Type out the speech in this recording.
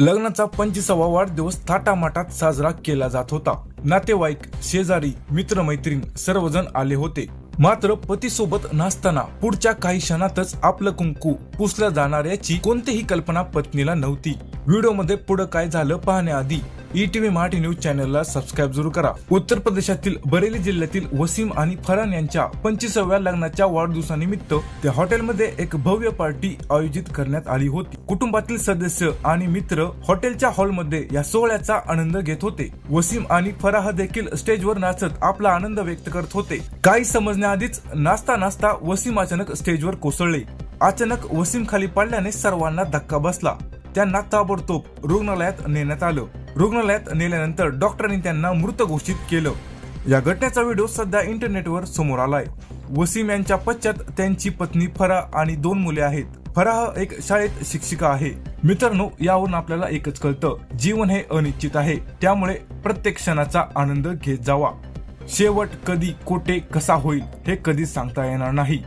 लग्नाचा पंचवीसावा वाढदिवस थाटामाटात साजरा केला जात होता. नातेवाईक शेजारी मित्रमैत्रीण सर्वजण आले होते. मात्र पतीसोबत नाचताना पुढच्या काही क्षणातच आपलं कुंकू पुसलं जाणाऱ्याची कोणतीही कल्पना पत्नीला नव्हती. व्हिडिओमध्ये पुढे काय झालं पाहण्याआधी ई ईटीव्ही मराठी न्यूज चॅनलला सबस्क्राईब जरूर करा. उत्तर प्रदेशातील बरेली जिल्ह्यातील वसीम आणि फरान यांच्या पंचवीसाव्या लग्नाच्या वाढदिवसानिमित्त त्या हॉटेलमध्ये एक भव्य पार्टी आयोजित करण्यात आली होती. कुटुंबातील सदस्य आणि मित्र हॉटेलच्या हॉलमध्ये या सोहळ्याचा आनंद घेत होते. वसीम आणि फराह देखील स्टेजवर नाचत आपला आनंद व्यक्त करत होते. काही समजण्याआधीच नाचता नाचता वसीम अचानक स्टेजवर कोसळले. अचानक वसीम खाली पडल्याने सर्वांना धक्का बसला. त्यांना ताबडतोब रुग्णालयात नेण्यात आलं. रुग्णालयात नेल्यानंतर डॉक्टरांनी त्यांना मृत घोषित केलं. या घटनेचा व्हिडिओ सध्या इंटरनेटवर समोर आलाय. वसीम यांच्या पश्चात त्यांची पत्नी फराह आणि दोन मुले आहेत. फराह एक शाळेत शिक्षिका आहे. मित्रांनो यावरून आपल्याला एकच कळतं. जीवन हे अनिश्चित आहे. त्यामुळे प्रत्येक क्षणाचा आनंद घेत जावा. शेवट कधी कोठे कसा होईल हे कधीच सांगता येणार नाही.